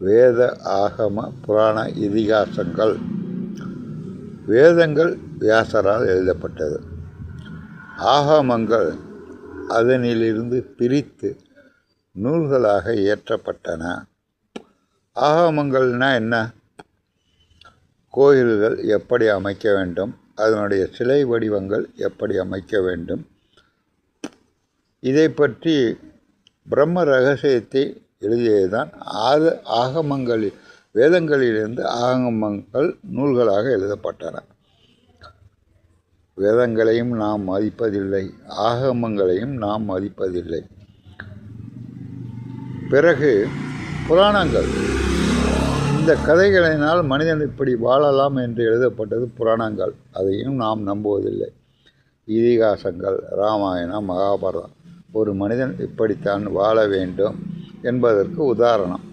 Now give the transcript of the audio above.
வேத ஆகம புராண இதிகாசங்கள். வேதங்கள் வியாசரால் எழுதப்பட்டது. ஆகமங்கள் அதனிலிருந்து பிரித்து நூல்களாக இயற்றப்பட்டன. ஆகமங்கள்னால் என்ன? கோயில்கள் எப்படி அமைக்க வேண்டும்? அதனுடைய சிலை வடிவங்கள் எப்படி அமைக்க வேண்டும்? இதை பற்றி பிரம்ம ரகசியத்தை எழுதியதுதான் ஆக ஆகமங்களில் வேதங்களிலிருந்து ஆகமங்கள் நூல்களாக எழுதப்பட்டன. வேதங்களையும் நாம் மதிப்பதில்லை ஆகமங்களையும் நாம் மதிப்பதில்லை. பிறகு புராணங்கள். இந்த கதைகளினால் மனிதன் இப்படி வாழலாம் என்று எழுதப்பட்டது புராணங்கள். அதையும் நாம் நம்புவதில்லை. இதிகாசங்கள் ராமாயணம் மகாபாரதம். ஒரு மனிதன் இப்படித்தான் வாழ வேண்டும். என்பதற்கு உதாரணம்.